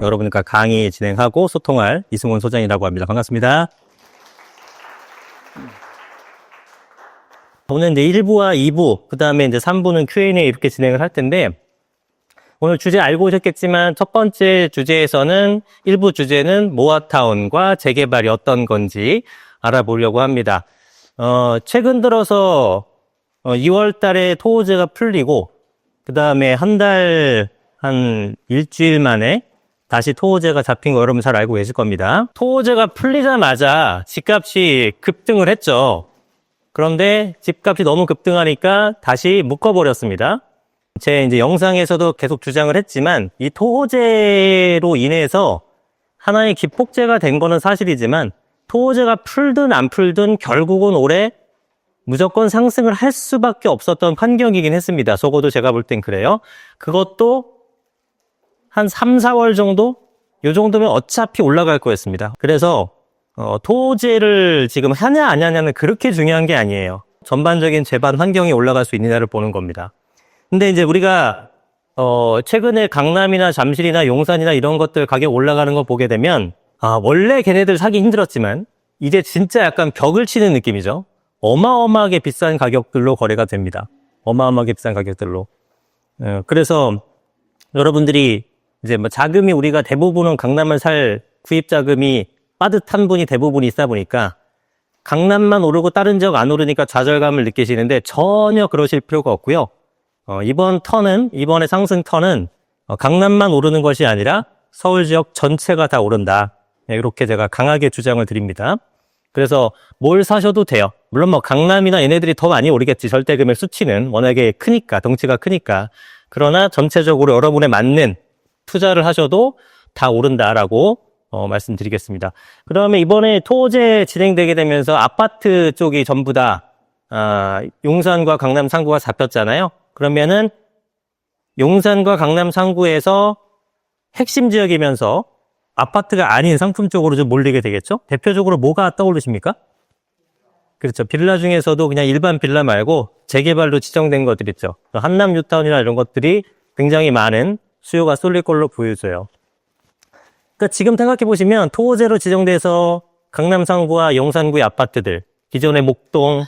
여러분과 강의 진행하고 소통할 이승원 소장이라고 합니다. 반갑습니다. 오늘 이제 1부와 2부, 그 다음에 이제 3부는 Q&A 이렇게 진행을 할 텐데, 오늘 주제 알고 오셨겠지만, 첫 번째 주제에서는, 1부 주제는 모아타운과 재개발이 어떤 건지 알아보려고 합니다. 어, 최근 들어서, 2월 달에 토호제가 풀리고, 그 다음에 한 달, 한 일주일 만에 다시 토호제가 잡힌 거 여러분 잘 알고 계실 겁니다. 토호제가 풀리자마자 집값이 급등을 했죠. 그런데 집값이 너무 급등하니까 다시 묶어버렸습니다. 제 이제 영상에서도 계속 주장을 했지만 이 토호제로 인해서 하나의 기폭제가 된 거는 사실이지만 토호제가 풀든 안 풀든 결국은 올해 무조건 상승을 할 수밖에 없었던 환경이긴 했습니다. 적어도 제가 볼 땐 그래요. 그것도 한 3, 4월 정도? 요 정도면 어차피 올라갈 거였습니다. 그래서 어, 토제를 지금 하냐 안 하냐는 그렇게 중요한 게 아니에요. 전반적인 재반 환경이 올라갈 수 있느냐를 보는 겁니다. 근데 이제 우리가 어, 최근에 강남이나 잠실이나 용산이나 이런 것들 가격 올라가는 거 보게 되면 아, 원래 걔네들 사기 힘들었지만 이제 진짜 약간 벽을 치는 느낌이죠. 어마어마하게 비싼 가격들로 거래가 됩니다. 어마어마하게 비싼 가격들로. 어, 그래서 여러분들이 이제 뭐 자금이 우리가 대부분은 강남을 살 구입 자금이 빠듯한 분이 대부분 있다 보니까 강남만 오르고 다른 지역 안 오르니까 좌절감을 느끼시는데 전혀 그러실 필요가 없고요. 어, 이번 턴은 이번에 상승 턴은 어, 강남만 오르는 것이 아니라 서울 지역 전체가 다 오른다. 네, 이렇게 제가 강하게 주장을 드립니다. 그래서 뭘 사셔도 돼요. 물론 뭐 강남이나 얘네들이 더 많이 오르겠지. 절대금의 수치는 워낙에 크니까 덩치가 크니까. 그러나 전체적으로 여러분에 맞는 투자를 하셔도 다 오른다라고 어, 말씀드리겠습니다. 그다음에 이번에 토제 진행되게 되면서 아파트 쪽이 전부 다 아, 용산과 강남 상구가 잡혔잖아요. 그러면은 용산과 강남 상구에서 핵심 지역이면서 아파트가 아닌 상품 쪽으로 좀 몰리게 되겠죠? 대표적으로 뭐가 떠오르십니까? 그렇죠. 빌라 중에서도 그냥 일반 빌라 말고 재개발로 지정된 것들 있죠. 한남 뉴타운이나 이런 것들이 굉장히 많은 수요가 쏠릴 걸로 보여져요. 그러니까 지금 생각해 보시면 토호제로 지정돼서 강남 상구와 용산구의 아파트들, 기존의 목동,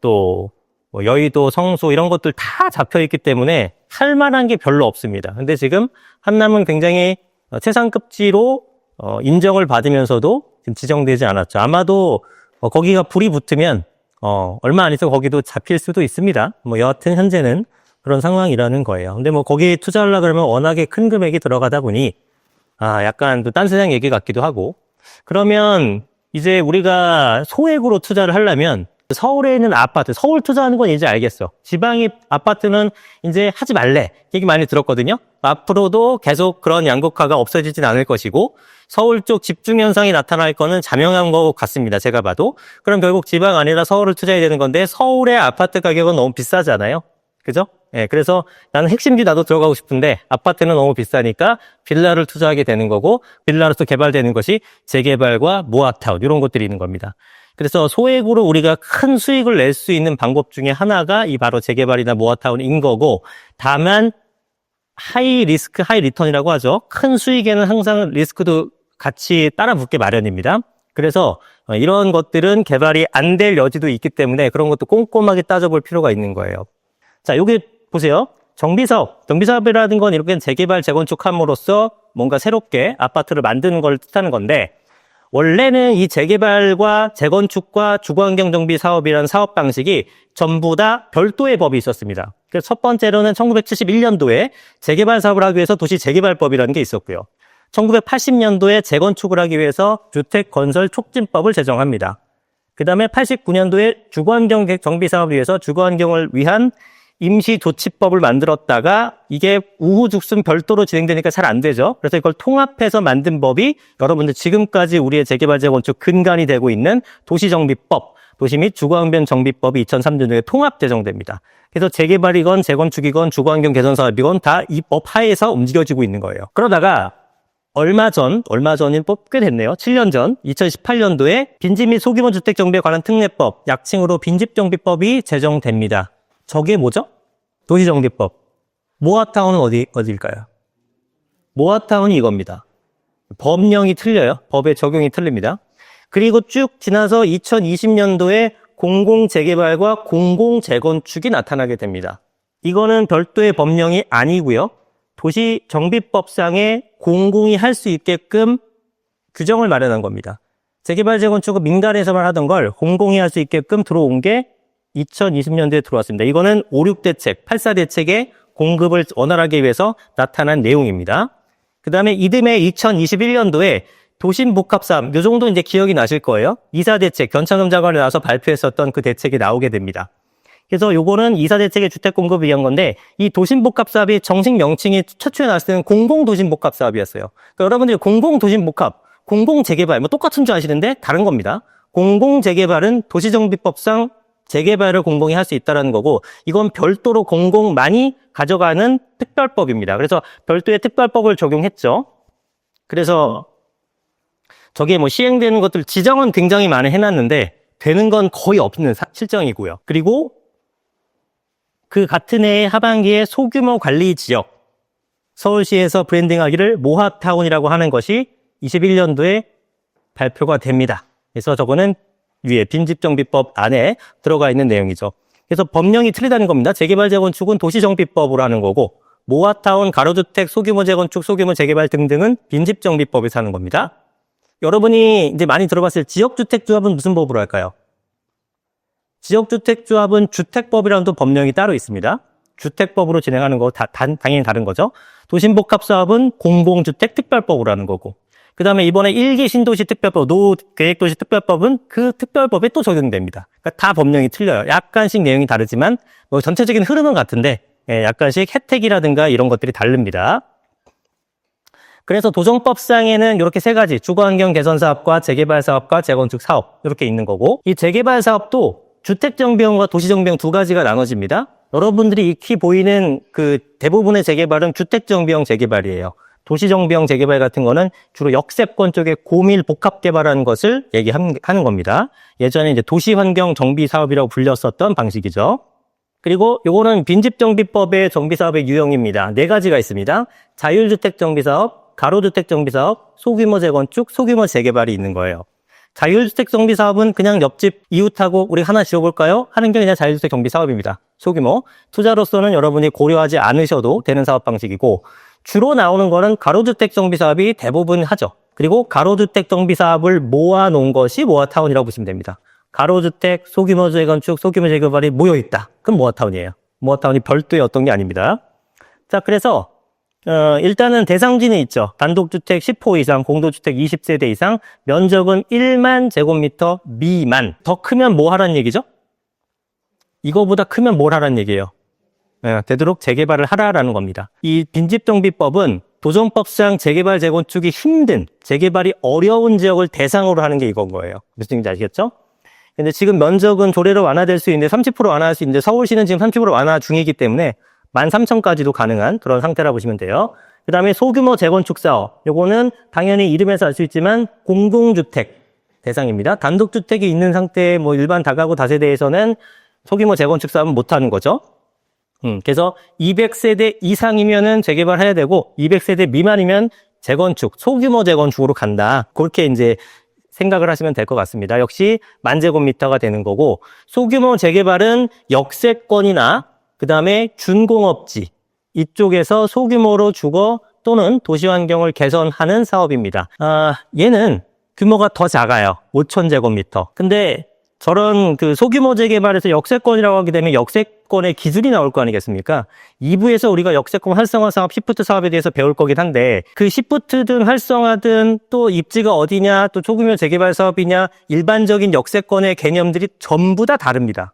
또 뭐 여의도, 성수 이런 것들 다 잡혀 있기 때문에 할 만한 게 별로 없습니다. 근데 지금 한남은 굉장히 어, 최상급지로 어, 인정을 받으면서도 지정되지 않았죠. 아마도 어, 거기가 불이 붙으면 어, 얼마 안 있어 거기도 잡힐 수도 있습니다. 뭐 여하튼 현재는 그런 상황이라는 거예요. 근데 뭐 거기에 투자하려 그러면 워낙에 큰 금액이 들어가다 보니 아 약간 또 딴 세상 얘기 같기도 하고 그러면 이제 우리가 소액으로 투자를 하려면 서울에 있는 아파트, 서울 투자하는 건 이제 알겠어. 지방의 아파트는 이제 하지 말래. 얘기 많이 들었거든요. 앞으로도 계속 그런 양극화가 없어지진 않을 것이고, 서울 쪽 집중 현상이 나타날 거는 자명한 것 같습니다. 제가 봐도. 그럼 결국 지방 아니라 서울을 투자해야 되는 건데, 서울의 아파트 가격은 너무 비싸잖아요. 그죠? 예, 그래서 나는 핵심지 나도 들어가고 싶은데, 아파트는 너무 비싸니까 빌라를 투자하게 되는 거고, 빌라로서 개발되는 것이 재개발과 모아타운, 이런 것들이 있는 겁니다. 그래서 소액으로 우리가 큰 수익을 낼 수 있는 방법 중에 하나가 이 바로 재개발이나 모아타운인 거고 다만 하이 리스크 하이 리턴이라고 하죠. 큰 수익에는 항상 리스크도 같이 따라 붙게 마련입니다. 그래서 어, 이런 것들은 개발이 안 될 여지도 있기 때문에 그런 것도 꼼꼼하게 따져볼 필요가 있는 거예요. 자, 여기 보세요. 정비사업, 정비사업이라는 건 이렇게 재개발, 재건축함으로써 뭔가 새롭게 아파트를 만드는 걸 뜻하는 건데 원래는 이 재개발과 재건축과 주거환경 정비 사업이라는 사업 방식이 전부 다 별도의 법이 있었습니다. 그래서 첫 번째로는 1971년도에 재개발 사업을 하기 위해서 도시 재개발법이라는 게 있었고요. 1980년도에 재건축을 하기 위해서 주택 건설 촉진법을 제정합니다. 그 다음에 89년도에 주거환경 정비 사업을 위해서 주거환경을 위한 임시조치법을 만들었다가 이게 우후죽순 별도로 진행되니까 잘 안 되죠. 그래서 이걸 통합해서 만든 법이 여러분들 지금까지 우리의 재개발 재건축 근간이 되고 있는 도시정비법, 도시 및 주거환경 정비법이 2003년도에 통합 제정됩니다. 그래서 재개발이건 재건축이건 주거환경 개선 사업이건 다 이 법 하에서 움직여지고 있는 거예요. 그러다가 얼마 전, 얼마 전인 뽑게 됐네요. 7년 전, 2018년도에 빈집 및 소규모 주택 정비에 관한 특례법, 약칭으로 빈집정비법이 제정됩니다. 저게 뭐죠? 도시정비법. 모아타운은 어디, 어디일까요? 모아타운이 이겁니다. 법령이 틀려요. 법의 적용이 틀립니다. 그리고 쭉 지나서 2020년도에 공공재개발과 공공재건축이 나타나게 됩니다. 이거는 별도의 법령이 아니고요. 도시정비법상에 공공이 할 수 있게끔 규정을 마련한 겁니다. 재개발 재건축은 민간에서만 하던 걸 공공이 할 수 있게끔 들어온 게 2020년도에 들어왔습니다. 이거는 5, 6대책, 8, 4대책의 공급을 원활하게 위해서 나타난 내용입니다. 그 다음에 이듬해 2021년도에 도심복합3, 요 정도 이제 기억이 나실 거예요. 이사 대책, 변창흠 장관이 나와서 발표했었던 그 대책이 나오게 됩니다. 그래서 요거는 이사 대책의 주택 공급을 위한 건데 이 도심복합 사업이 정식 명칭이 최초에 나왔을 때는 공공도심복합 사업이었어요. 그러니까 여러분들이 공공도심복합, 공공재개발 뭐 똑같은 줄 아시는데 다른 겁니다. 공공재개발은 도시정비법상 재개발을 공공이 할 수 있다라는 거고 이건 별도로 공공만이 가져가는 특별법입니다. 그래서 별도의 특별법을 적용했죠. 그래서 저게 뭐 시행되는 것들 지정은 굉장히 많이 해놨는데 되는 건 거의 없는 사- 실정이고요. 그리고 그 같은 해 하반기에 소규모 관리 지역 서울시에서 브랜딩하기를 모합타운이라고 하는 것이 21년도에 발표가 됩니다. 그래서 저거는 위에 빈집정비법 안에 들어가 있는 내용이죠. 그래서 법령이 틀리다는 겁니다. 재개발 재건축은 도시정비법으로 하는 거고 모아타운, 가로주택, 소규모 재건축, 소규모 재개발 등등은 빈집정비법에서 하는 겁니다. 여러분이 이제 많이 들어봤을 지역주택조합은 무슨 법으로 할까요? 지역주택조합은 주택법이라는 또 법령이 따로 있습니다. 주택법으로 진행하는 거 다, 단- 당연히 다른 거죠. 도심복합사업은 공공주택 특별법으로 하는 거고. 그 다음에 이번에 일기 신도시 특별법, 노계획도시 특별법은 그 특별법에 또 적용됩니다. 그러니까 다 법령이 틀려요. 약간씩 내용이 다르지만 뭐 전체적인 흐름은 같은데 예, 약간씩 혜택이라든가 이런 것들이 다릅니다. 그래서 도정법상에는 이렇게 세 가지 주거환경 개선 사업과 재개발 사업과 재건축 사업 이렇게 있는 거고 이 재개발 사업도 주택정비용과 도시정비용 두 가지가 나눠집니다. 여러분들이 익히 보이는 그 대부분의 재개발은 주택정비용 재개발이에요. 도시정비용 재개발 같은 거는 주로 역세권 쪽에 고밀 복합 개발하는 것을 얘기하는 겁니다. 예전에 이제 도시환경 정비 사업이라고 불렸었던 방식이죠. 그리고 요거는 빈집정비법의 정비사업의 유형입니다. 네 가지가 있습니다. 자율주택 정비사업, 가로주택 정비사업, 소규모 재건축, 소규모 재개발이 있는 거예요. 자율주택 정비 사업은 그냥 옆집 이웃하고 우리 하나 지어볼까요? 하는 게 그냥 자율주택 정비 사업입니다. 소규모. 투자로서는 여러분이 고려하지 않으셔도 되는 사업 방식이고 주로 나오는 거는 가로주택 정비 사업이 대부분 하죠. 그리고 가로주택 정비 사업을 모아놓은 것이 모아타운이라고 보시면 됩니다. 가로주택, 소규모 재건축, 소규모 재개발이 모여있다. 그럼 모아타운이에요. 모아타운이 별도의 어떤 게 아닙니다. 자, 그래서 어, 일단은 대상지는 있죠. 단독주택 10호 이상, 공도주택 20세대 이상, 면적은 1만 제곱미터 미만. 더 크면 뭐 하라는 얘기죠? 이거보다 크면 뭘 하라는 얘기예요? 예, 되도록 재개발을 하라라는 겁니다. 이 빈집정비법은 도정법상 재개발 재건축이 힘든, 재개발이 어려운 지역을 대상으로 하는 게 이건 거예요. 무슨 얘기인지 아시겠죠? 근데 지금 면적은 조례로 완화될 수 있는데 30% 완화할 수 있는데 서울시는 지금 30% 완화 중이기 때문에 13,000까지도 가능한 그런 상태라 보시면 돼요. 그 다음에 소규모 재건축 사업. 요거는 당연히 이름에서 알 수 있지만 공동주택 대상입니다. 단독주택이 있는 상태의 뭐 일반 다가구 다세대에서는 소규모 재건축 사업은 못 하는 거죠. 음, 그래서 200세대 이상이면은 재개발해야 되고 200세대 미만이면 재건축, 소규모 재건축으로 간다. 그렇게 이제 생각을 하시면 될 것 같습니다. 역시 만 제곱미터가 되는 거고 소규모 재개발은 역세권이나 그 다음에 준공업지 이쪽에서 소규모로 주거 또는 도시 환경을 개선하는 사업입니다. 아, 얘는 규모가 더 작아요. 5천 제곱미터. 근데 저런 그 소규모 재개발에서 역세권이라고 하게 되면 역세 권의 기준이 나올 거 아니겠습니까? 2부에서 우리가 역세권 활성화 사업, 시프트 사업에 대해서 배울 거긴 한데 그 시프트든 활성화든 또 입지가 어디냐, 또 소규모 재개발 사업이냐, 일반적인 역세권의 개념들이 전부 다 다릅니다.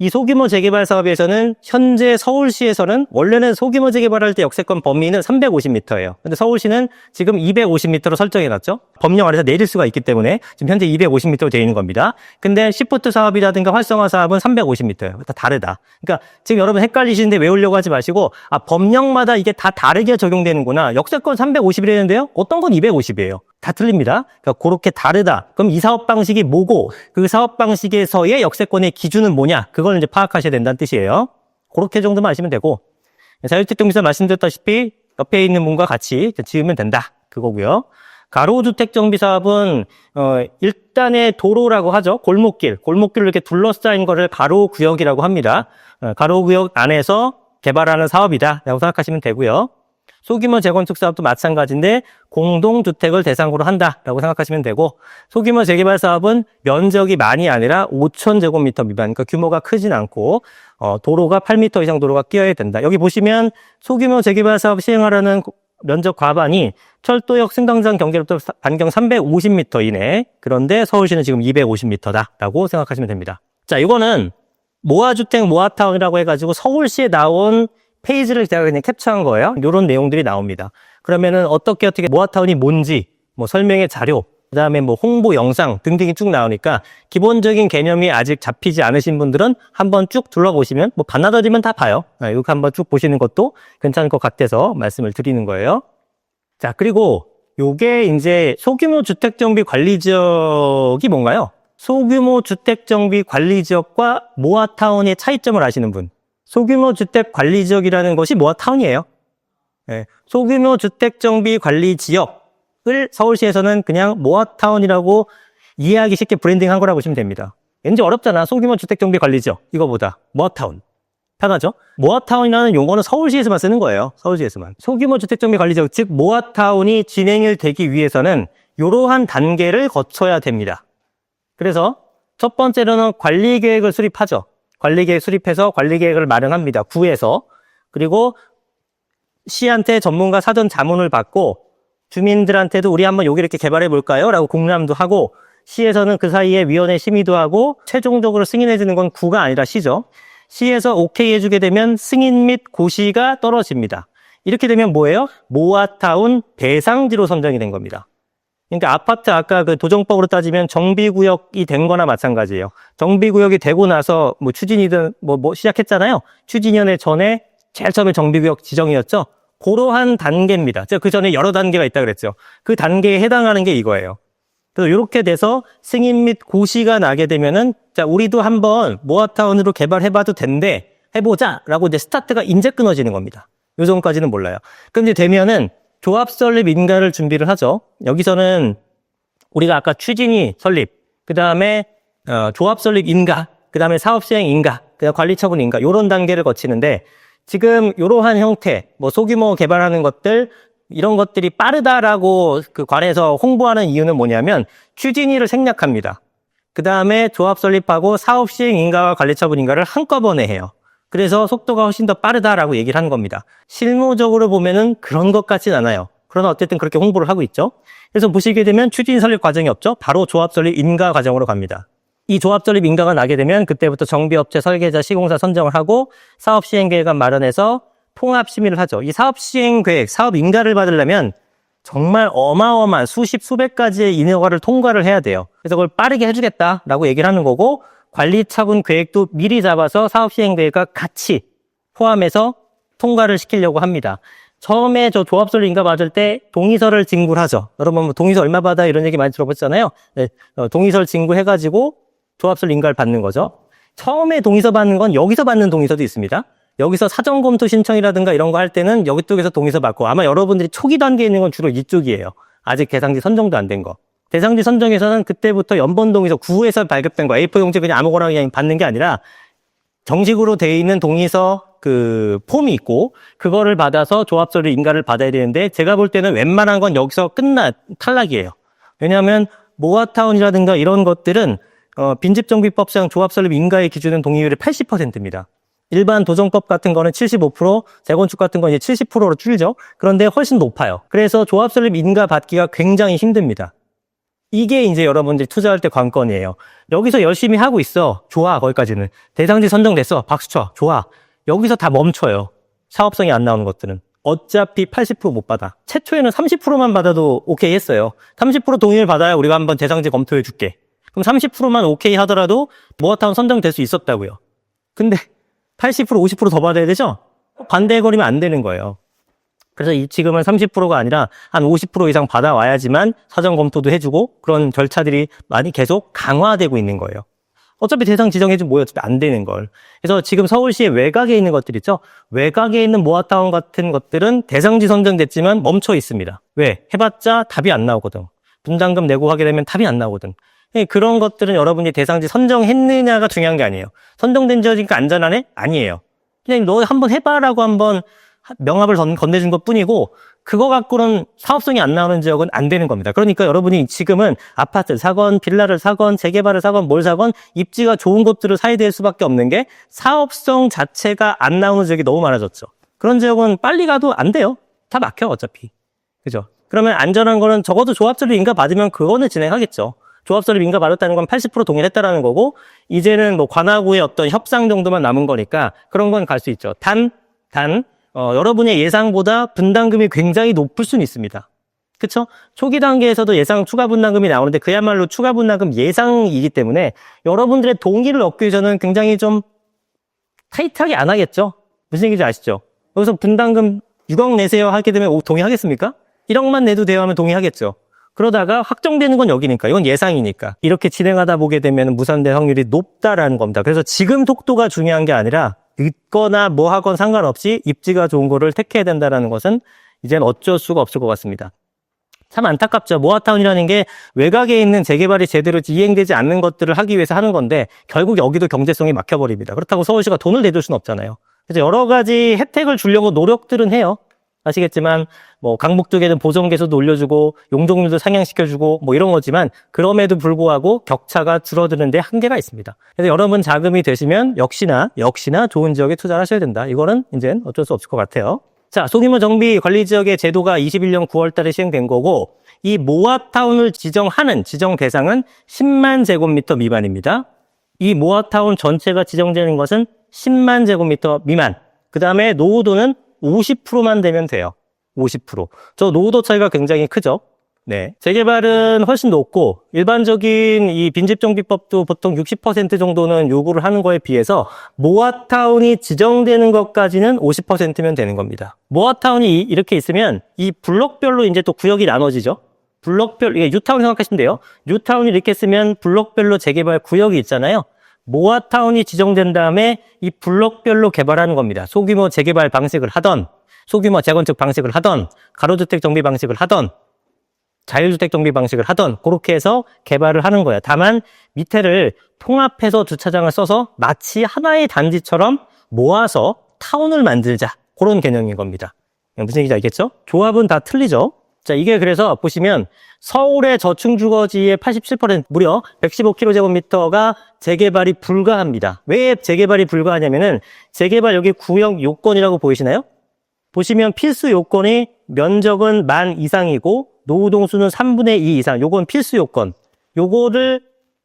이 소규모 재개발 사업에서는 현재 서울시에서는 원래는 소규모 재개발할 때 역세권 범위는 350m예요. 근데 서울시는 지금 250m로 설정해 놨죠. 법령 아래서 내릴 수가 있기 때문에 지금 현재 250m로 되어 있는 겁니다. 근데 시프트 사업이라든가 활성화 사업은 350m예요. 다 다르다. 그러니까 지금 여러분 헷갈리시는데 외우려고 하지 마시고 아 법령마다 이게 다 다르게 적용되는구나. 역세권 350이라는데요. 어떤 건 250이에요. 다 틀립니다. 그러니까 그렇게 다르다. 그럼 이 사업 방식이 뭐고 그 사업 방식에서의 역세권의 기준은 뭐냐? 그걸 이제 파악하셔야 된다는 뜻이에요. 그렇게 정도만 아시면 되고 자율주택 동사 말씀드렸다시피 옆에 있는 문과 같이 지으면 된다. 그거고요. 가로주택 정비 사업은 어, 일단의 도로라고 하죠. 골목길, 골목길을 이렇게 둘러싸인 거를 가로 구역이라고 합니다. 어, 가로 구역 안에서 개발하는 사업이다라고 생각하시면 되고요. 소규모 재건축 사업도 마찬가지인데 공동주택을 대상으로 한다라고 생각하시면 되고 소규모 재개발 사업은 면적이 많이 아니라 5천 제곱미터 미만, 그러니까 규모가 크진 않고 어, 도로가 8미터 이상 도로가 끼어야 된다. 여기 보시면 소규모 재개발 사업 시행하려는 면적 과반이 철도역 승강장 경계로부터 사- 반경 350m 이내. 그런데 서울시는 지금 250m다라고 생각하시면 됩니다. 자, 이거는 모아주택 모아타운이라고 해가지고 서울시에 나온 페이지를 제가 그냥 캡처한 거예요. 이런 내용들이 나옵니다. 그러면은 어떻게 어떻게 모아타운이 뭔지 뭐 설명의 자료, 그 다음에 뭐 홍보 영상 등등이 쭉 나오니까 기본적인 개념이 아직 잡히지 않으신 분들은 한번 쭉 둘러보시면 뭐 반나절이면 다 봐요. 아, 이렇게 한번 쭉 보시는 것도 괜찮을 것 같아서 말씀을 드리는 거예요. 자, 그리고 요게 이제 소규모 주택 정비 관리 지역이 뭔가요? 소규모 주택 정비 관리 지역과 모아타운의 차이점을 아시는 분. 소규모 주택 관리 지역이라는 것이 모아타운이에요. 예, 소규모 주택 정비 관리 지역을 서울시에서는 그냥 모아타운이라고 이해하기 쉽게 브랜딩한 거라고 보시면 됩니다. 왠지 어렵잖아. 소규모 주택 정비 관리 지역. 이거보다 모아타운. 편하죠? 모아타운이라는 용어는 서울시에서만 쓰는 거예요. 서울시에서만. 소규모 주택 정비 관리 지역, 즉 모아타운이 진행이 되기 위해서는 이러한 단계를 거쳐야 됩니다. 그래서 첫 번째로는 관리 계획을 수립하죠. 관리계획 수립해서 관리계획을 마련합니다. 구에서. 그리고 시한테 전문가 사전 자문을 받고 주민들한테도 우리 한번 여기 이렇게 개발해 볼까요? 라고 공람도 하고 시에서는 그 사이에 위원회 심의도 하고 최종적으로 승인해 주는 건 구가 아니라 시죠. 시에서 오케이 해주게 되면 승인 및 고시가 떨어집니다. 이렇게 되면 뭐예요? 모아타운 대상지로 선정이 된 겁니다. 그러니까 아파트 아까 그 도정법으로 따지면 정비구역이 된 거나 마찬가지예요. 정비구역이 되고 나서 뭐 추진이든 뭐, 뭐 시작했잖아요. 추진위원회 전에 제일 처음에 정비구역 지정이었죠. 그러한 단계입니다. 제가 그 전에 여러 단계가 있다 그랬죠. 그 단계에 해당하는 게 이거예요. 그래서 이렇게 돼서 승인 및 고시가 나게 되면은 자 우리도 한번 모아타운으로 개발해봐도 된대 해보자라고 이제 스타트가 이제 끊어지는 겁니다. 요 전까지는 몰라요. 그럼 이제 되면은 조합 설립 인가를 준비를 하죠. 여기서는 우리가 아까 추진이 설립, 그 다음에 어, 조합 설립 인가, 그 다음에 사업 시행 인가, 그 다음 관리 처분 인가 요런 단계를 거치는데 지금 이러한 형태, 뭐 소규모 개발하는 것들 이런 것들이 빠르다라고 그 관에서 홍보하는 이유는 뭐냐면 추진위를 생략합니다. 그 다음에 조합 설립하고 사업 시행 인가와 관리 처분 인가를 한꺼번에 해요. 그래서 속도가 훨씬 더 빠르다라고 얘기를 하는 겁니다. 실무적으로 보면은 그런 것 같진 않아요. 그러나 어쨌든 그렇게 홍보를 하고 있죠. 그래서 보시게 되면 추진 설립 과정이 없죠. 바로 조합 설립 인가 과정으로 갑니다. 이 조합 설립 인가가 나게 되면 그때부터 정비업체 설계자 시공사 선정을 하고 사업 시행 계획안 마련해서 통합 심의를 하죠. 이 사업 시행 계획, 사업 인가를 받으려면 정말 어마어마한 수십, 수백 가지의 인허가를 통과를 해야 돼요. 그래서 그걸 빠르게 해주겠다라고 얘기를 하는 거고 관리 처분 계획도 미리 잡아서 사업 시행 계획과 같이 포함해서 통과를 시키려고 합니다. 처음에 저 조합설 인가 받을 때 동의서를 진굴하죠. 여러분 뭐 동의서 얼마 받아 이런 얘기 많이 들어봤잖아요. 네, 어, 동의서를 진굴해가지고 조합설 인가를 받는 거죠. 처음에 동의서 받는 건 여기서 받는 동의서도 있습니다. 여기서 사전 검토 신청이라든가 이런 거 할 때는 여기 쪽에서 동의서 받고 아마 여러분들이 초기 단계에 있는 건 주로 이쪽이에요. 아직 대상지 선정도 안 된 거. 대상지 선정에서는 그때부터 연본 동의서 구에서 발급된 거 A4 용지 그냥 아무거나 그냥 받는 게 아니라 정식으로 돼 있는 동의서 그 폼이 있고 그거를 받아서 조합서를 인가를 받아야 되는데 제가 볼 때는 웬만한 건 여기서 끝나 탈락이에요. 왜냐하면 모아타운이라든가 이런 것들은 어, 빈집정비법상 조합설립 인가의 기준은 동의율이 80%입니다. 일반 도정법 같은 거는 75%, 재건축 같은 건 이제 70%로 줄죠. 그런데 훨씬 높아요. 그래서 조합설립 인가 받기가 굉장히 힘듭니다. 이게 이제 여러분들이 투자할 때 관건이에요. 여기서 열심히 하고 있어. 좋아, 거기까지는. 대상지 선정됐어. 박수 쳐. 좋아. 여기서 다 멈춰요. 사업성이 안 나오는 것들은. 어차피 80%못 받아. 최초에는 30%만 받아도 오케이 했어요. 30% 동의를 받아야 우리가 한번 대상지 검토해 줄게. 그럼 30%만 오케이 하더라도 모아타운 선정될 수 있었다고요. 근데 80% 50%더 받아야 되죠? 반대해 버리면 안 되는 거예요. 그래서 이 지금은 30%가 아니라 한 50% 이상 받아와야지만 사전 검토도 해주고 그런 절차들이 많이 계속 강화되고 있는 거예요. 어차피 대상 지정해준 뭐예요? 어차피 안 되는 걸. 그래서 지금 서울시의 외곽에 있는 것들 있죠? 외곽에 있는 모아타운 같은 것들은 대상지 선정됐지만 멈춰 있습니다. 왜? 해봤자 답이 안 나오거든. 분담금 내고 하게 되면 답이 안 나오거든. 예, 그런 것들은 여러분이 대상지 선정했느냐가 중요한 게 아니에요. 선정된 지역이니까 안전하네? 아니에요. 그냥 너 한번 해봐라고 한번 명함을 건- 건네준 것 뿐이고 그거 갖고는 사업성이 안 나오는 지역은 안 되는 겁니다. 그러니까 여러분이 지금은 아파트를 사건, 빌라를 사건, 재개발을 사건, 뭘 사건 입지가 좋은 곳들을 사야 될 수밖에 없는 게 사업성 자체가 안 나오는 지역이 너무 많아졌죠. 그런 지역은 빨리 가도 안 돼요. 다 막혀 어차피. 그죠? 그러면 안전한 거는 적어도 조합설립 인가 받으면 그거는 진행하겠죠. 조합설립 인가 받았다는 건 80% 동의했다라는 거고 이제는 뭐 관하구의 어떤 협상 정도만 남은 거니까 그런 건 갈 수 있죠. 단, 단 어, 여러분의 예상보다 분담금이 굉장히 높을 수는 있습니다. 그쵸? 초기 단계에서도 예상 추가 분담금이 나오는데 그야말로 추가 분담금 예상이기 때문에 여러분들의 동의를 얻기 위해서는 굉장히 좀 타이트하게 안 하겠죠? 무슨 얘기인지 아시죠? 여기서 분담금 6억 내세요 하게 되면 오, 동의하겠습니까? 1억만 내도 돼요 하면 동의하겠죠. 그러다가 확정되는 건 여기니까 이건 예상이니까 이렇게 진행하다 보게 되면 무산될 확률이 높다라는 겁니다. 그래서 지금 속도가 중요한 게 아니라 늦거나 뭐 하건 상관없이 입지가 좋은 거를 택해야 된다라는 것은 이젠 어쩔 수가 없을 것 같습니다. 참 안타깝죠. 모아타운이라는 게 외곽에 있는 재개발이 제대로 이행되지 않는 것들을 하기 위해서 하는 건데 결국 여기도 경제성이 막혀버립니다. 그렇다고 서울시가 돈을 내줄 수는 없잖아요. 그래서 여러 가지 혜택을 주려고 노력들은 해요. 아시겠지만 뭐 강북 쪽에는 보정 개수도 올려주고 용적률도 상향시켜주고 뭐 이런 거지만 그럼에도 불구하고 격차가 줄어드는데 한계가 있습니다. 그래서 여러분 자금이 되시면 역시나 역시나 좋은 지역에 투자를 하셔야 된다. 이거는 이제 어쩔 수 없을 것 같아요. 자, 소규모 정비 관리 지역의 제도가 21년 9월 달에 시행된 거고 이 모아타운을 지정하는 지정 대상은 10만 제곱미터 미만입니다. 이 모아타운 전체가 지정되는 것은 10만 제곱미터 미만. 그 다음에 노후도는 50%만 되면 돼요. 50%. 저 노후도 차이가 굉장히 크죠. 네. 재개발은 훨씬 높고 일반적인 이 빈집 정비법도 보통 60% 정도는 요구를 하는 거에 비해서 모아타운이 지정되는 것까지는 50%면 되는 겁니다. 모아타운이 이- 이렇게 있으면 이 블록별로 이제 또 구역이 나눠지죠. 블록별 이게 뉴타운 생각하시면 돼요. 뉴타운이 이렇게 쓰면 블록별로 재개발 구역이 있잖아요. 모아타운이 지정된 다음에 이 블록별로 개발하는 겁니다. 소규모 재개발 방식을 하던 소규모 재건축 방식을 하던 가로주택 정비 방식을 하던 자율주택 정비 방식을 하던 그렇게 해서 개발을 하는 거예요. 다만 밑에를 통합해서 주차장을 써서 마치 하나의 단지처럼 모아서 타운을 만들자 그런 개념인 겁니다. 무슨 얘기인지 알겠죠? 조합은 다 틀리죠. 자, 이게 그래서 보시면 서울의 저층 주거지의 87% 무려 115km제곱미터가 재개발이 불가합니다. 왜 재개발이 불가하냐면은 재개발 여기 구역 요건이라고 보이시나요? 보시면 필수 요건이 면적은 만 이상이고 노후동수는 3분의 2 이상. 요건 필수 요건. 요거를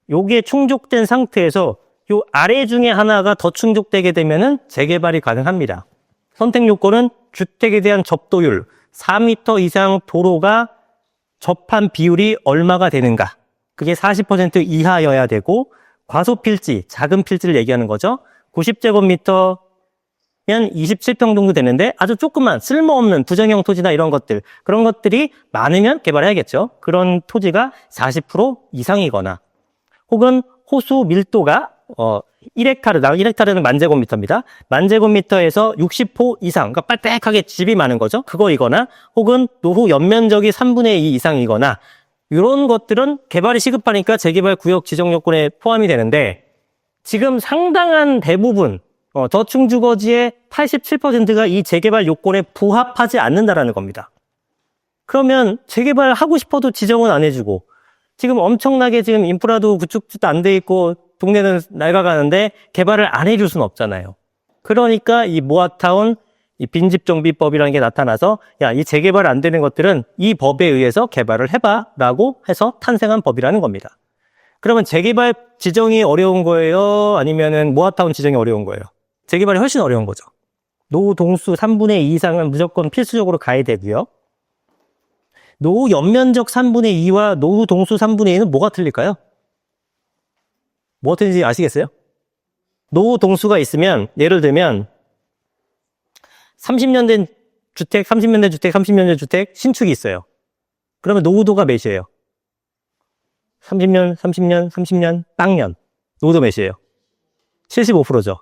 요게 충족된 상태에서 요 아래 중에 하나가 더 충족되게 되면은 재개발이 가능합니다. 선택 요건은 주택에 대한 접도율 4m 이상 도로가 접한 비율이 얼마가 되는가? 그게 40% 이하여야 되고 과소 필지, 작은 필지를 얘기하는 거죠. 90제곱미터 면 27평 정도 되는데 아주 조그만 쓸모없는 부정형 토지나 이런 것들 그런 것들이 많으면 개발해야겠죠. 그런 토지가 40% 이상이거나 혹은 호수 밀도가 어 1헥타르, 나 1헥타르는 만제곱미터입니다. 만제곱미터에서 60호 이상, 그러니까 빨딱하게 집이 많은 거죠. 그거이거나 혹은 노후 연면적이 3분의 2 이상이거나 이런 것들은 개발이 시급하니까 재개발 구역 지정 요건에 포함이 되는데 지금 상당한 대부분 어, 저층 주거지의 87%가 이 재개발 요건에 부합하지 않는다라는 겁니다. 그러면 재개발 하고 싶어도 지정은 안 해주고 지금 엄청나게 지금 인프라도 구축도 안 돼 있고 동네는 낡아가는데 개발을 안 해줄 수는 없잖아요. 그러니까 이 모아타운 이 빈집 정비법이라는 게 나타나서 야 이 재개발 안 되는 것들은 이 법에 의해서 개발을 해봐라고 해서 탄생한 법이라는 겁니다. 그러면 재개발 지정이 어려운 거예요? 아니면은 모아타운 지정이 어려운 거예요? 재개발이 훨씬 어려운 거죠. 노후 동수 3분의 2 이상은 무조건 필수적으로 가야 되고요. 노후 연면적 3분의 2와 노후 동수 3분의 2는 뭐가 틀릴까요? 틀린지 아시겠어요? 노후 동수가 있으면 예를 들면 30년 된 주택, 30년 된 주택, 30년 된 주택 신축이 있어요. 그러면 노후도가 몇이에요? 30년, 30년, 30년, 빵년. 노드 몇이에요? 75%죠.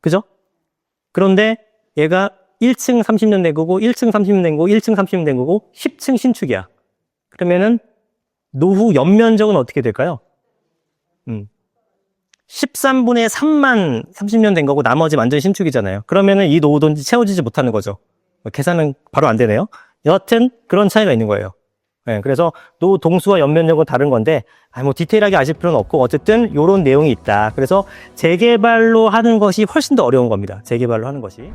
그죠? 그런데 얘가 1층 30년 된 거고, 1층 30년 된 거고, 1층 30년 된 거고, 10층 신축이야. 그러면은 노후 연면적은 어떻게 될까요? 음. 13분의 3만 30년 된 거고 나머지 완전 신축이잖아요. 그러면은 이 노후도 채워지지 못하는 거죠. 뭐 계산은 바로 안 되네요. 여하튼 그런 차이가 있는 거예요. 예, 그래서 노 동수와 연면적은 다른 건데 아, 뭐 디테일하게 아실 필요는 없고 어쨌든 이런 내용이 있다. 그래서 재개발로 하는 것이 훨씬 더 어려운 겁니다. 재개발로 하는 것이.